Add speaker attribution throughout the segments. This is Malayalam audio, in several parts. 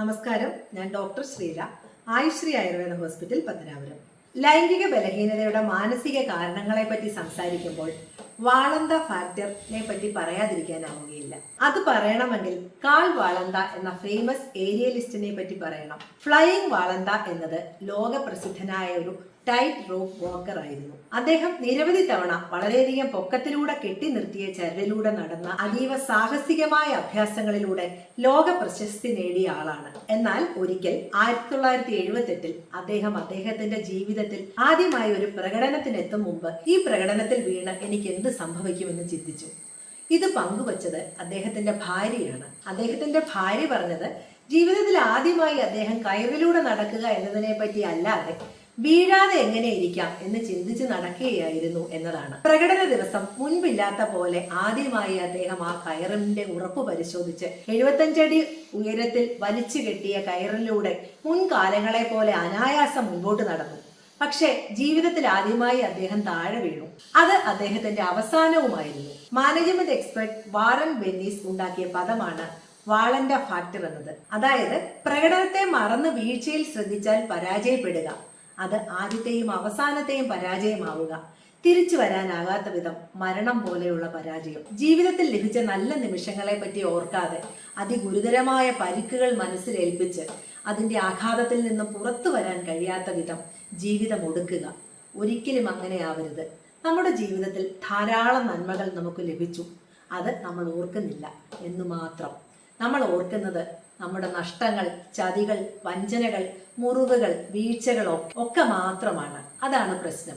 Speaker 1: നമസ്കാരം. ഞാൻ ഡോക്ടർ ശ്രീല ആയുശ്രീ ആയുർവേദ ഹോസ്പിറ്റൽ പത്തനാപുരം. ലൈംഗിക ബലഹീനതയുടെ മാനസിക കാരണങ്ങളെ പറ്റി സംസാരിക്കുമ്പോൾ വാളന്ത ഫാക്ടറിനെ പറ്റി പറയാതിരിക്കാനാവുകയില്ല. അത് പറയണമെങ്കിൽ കാൾ വാളന്ത എന്ന ഫേമസ് ഏരിയ ലിസ്റ്റിനെ പറ്റി പറയണം. ഫ്ലൈയിങ് വാളന്ത എന്നത് ലോക പ്രസിദ്ധനായ ഒരു ടൈറ്റ് റോപ്പ് വാക്കർ ആയിരുന്നു. അദ്ദേഹം നിരവധി തവണ വളരെയധികം പൊക്കത്തിലൂടെ കെട്ടി നിർത്തിയ ചരലിലൂടെ നടന്ന അതീവ സാഹസികമായ അഭ്യാസങ്ങളിലൂടെ ലോക പ്രശസ്തി നേടിയ ആളാണ്. എന്നാൽ ഒരിക്കൽ ആയിരത്തി തൊള്ളായിരത്തി എഴുപത്തെട്ടിൽ അദ്ദേഹം അദ്ദേഹത്തിന്റെ ജീവിതത്തിൽ ആദ്യമായി ഒരു പ്രകടനത്തിനെത്തും മുമ്പ് ഈ പ്രകടനത്തിൽ വീണ് എനിക്ക് എന്ത് സംഭവിക്കുമെന്ന് ചിന്തിച്ചു. ഇത് പങ്കുവച്ചത് അദ്ദേഹത്തിന്റെ ഭാര്യയാണ്. അദ്ദേഹത്തിന്റെ ഭാര്യ പറഞ്ഞത് ജീവിതത്തിൽ ആദ്യമായി അദ്ദേഹം കയറിലൂടെ നടക്കുക എന്നതിനെ പറ്റി അല്ലാതെ വീഴാതെ എങ്ങനെ ഇരിക്കാം എന്ന് ചിന്തിച്ച് നടക്കുകയായിരുന്നു എന്നതാണ്. പ്രകടന ദിവസം മുൻപില്ലാത്ത പോലെ ആദ്യമായി അദ്ദേഹം ആ കയറിന്റെ ഉറപ്പ് പരിശോധിച്ച് എഴുപത്തഞ്ചടി ഉയരത്തിൽ വലിച്ചു കെട്ടിയ കയറിലൂടെ മുൻകാലങ്ങളെ പോലെ അനായാസം മുൻപോട്ട് നടന്നു. പക്ഷേ ജീവിതത്തിൽ ആദ്യമായി അദ്ദേഹം താഴെ വീണു. അത് അദ്ദേഹത്തിന്റെ അവസാനവുമായിരുന്നു. മാനേജ്മെന്റ് എക്സ്പെർട്ട് വാറൻ ബെന്നീസ് ഉണ്ടാക്കിയ പദമാണ് വാളന്റെ ഫാക്ടർ എന്നത്. അതായത് പ്രകടനത്തെ മറന്ന് വീഴ്ചയിൽ ശ്രദ്ധിച്ചാൽ പരാജയപ്പെടുക. അത് ആദ്യത്തെയും അവസാനത്തെയും പരാജയമാവുക. തിരിച്ചു വരാനാകാത്ത വിധം മരണം പോലെയുള്ള പരാജയം. ജീവിതത്തിൽ ലഭിച്ച നല്ല നിമിഷങ്ങളെ പറ്റി ഓർക്കാതെ അതിഗുരുതരമായ പരിക്കുകൾ മനസ്സിലേൽപ്പിച്ച് അതിന്റെ ആഘാതത്തിൽ നിന്നും പുറത്തു വരാൻ കഴിയാത്ത വിധം ജീവിതം ഒടുക്കുക. ഒരിക്കലും അങ്ങനെയാവരുത് നമ്മുടെ ജീവിതത്തിൽ ധാരാളം നന്മകൾ നമുക്ക് ലഭിച്ചു. അത് നമ്മൾ ഓർക്കുന്നില്ല. എന്ന് മാത്രം. നമ്മൾ ഓർക്കുന്നത് നമ്മുടെ നഷ്ടങ്ങൾ ചതികൾ വഞ്ചനകൾ മുറിവുകൾ വീഴ്ചകൾ ഒക്കെ മാത്രമാണ്. അതാണ് പ്രശ്നം.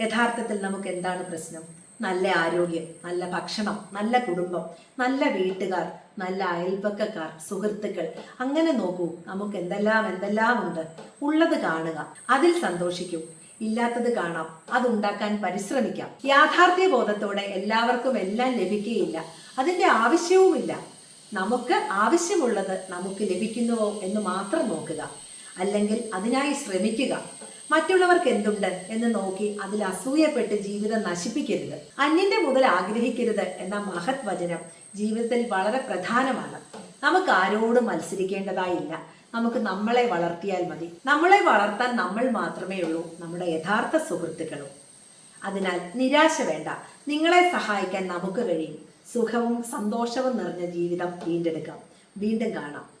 Speaker 1: യഥാർത്ഥത്തിൽ നമുക്ക് എന്താണ് പ്രശ്നം? നല്ല ആരോഗ്യം നല്ല ഭക്ഷണം നല്ല കുടുംബം നല്ല വീട്ടുകാർ നല്ല അയൽപക്കക്കാർ സുഹൃത്തുക്കൾ. അങ്ങനെ നോക്കൂ നമുക്ക് എന്തെല്ലാം എന്തെല്ലാം ഉണ്ട്. ഉള്ളത് കാണുക. അതിൽ സന്തോഷിക്കൂ. ഇല്ലാത്തത് കാണാം. അതുണ്ടാക്കാൻ പരിശ്രമിക്കാം. യാഥാർത്ഥ്യ ബോധത്തോടെ എല്ലാവർക്കും എല്ലാം ലഭിക്കുകയില്ല. അതിന്റെ ആവശ്യവുമില്ല. നമുക്ക് ആവശ്യമുള്ളത് നമുക്ക് ലഭിക്കുന്നുവോ എന്ന് മാത്രം നോക്കുക. അല്ലെങ്കിൽ അതിനായി ശ്രമിക്കുക. മറ്റുള്ളവർക്ക് എന്തുണ്ട് എന്ന് നോക്കി അതിൽ അസൂയപ്പെട്ട് ജീവിതം നശിപ്പിക്കരുത്. അന്യന്റെ മുതൽ ആഗ്രഹിക്കരുത് എന്ന മഹത് വചനം ജീവിതത്തിൽ വളരെ പ്രധാനമാണ്. നമുക്ക് ആരോടും മത്സരിക്കേണ്ടതായില്ല. നമുക്ക് നമ്മളെ വളർത്തിയാൽ മതി. നമ്മളെ വളർത്താൻ നമ്മൾ മാത്രമേ ഉള്ളൂ നമ്മുടെ യഥാർത്ഥ സുഹൃത്തുക്കളും. അതിനാൽ നിരാശ വേണ്ട. നിങ്ങളെ സഹായിക്കാൻ നമുക്ക് കഴിയും. സുഖവും സന്തോഷവും നിറഞ്ഞ ജീവിതം വീണ്ടെടുക്കാം. വീണ്ടും കാണാം.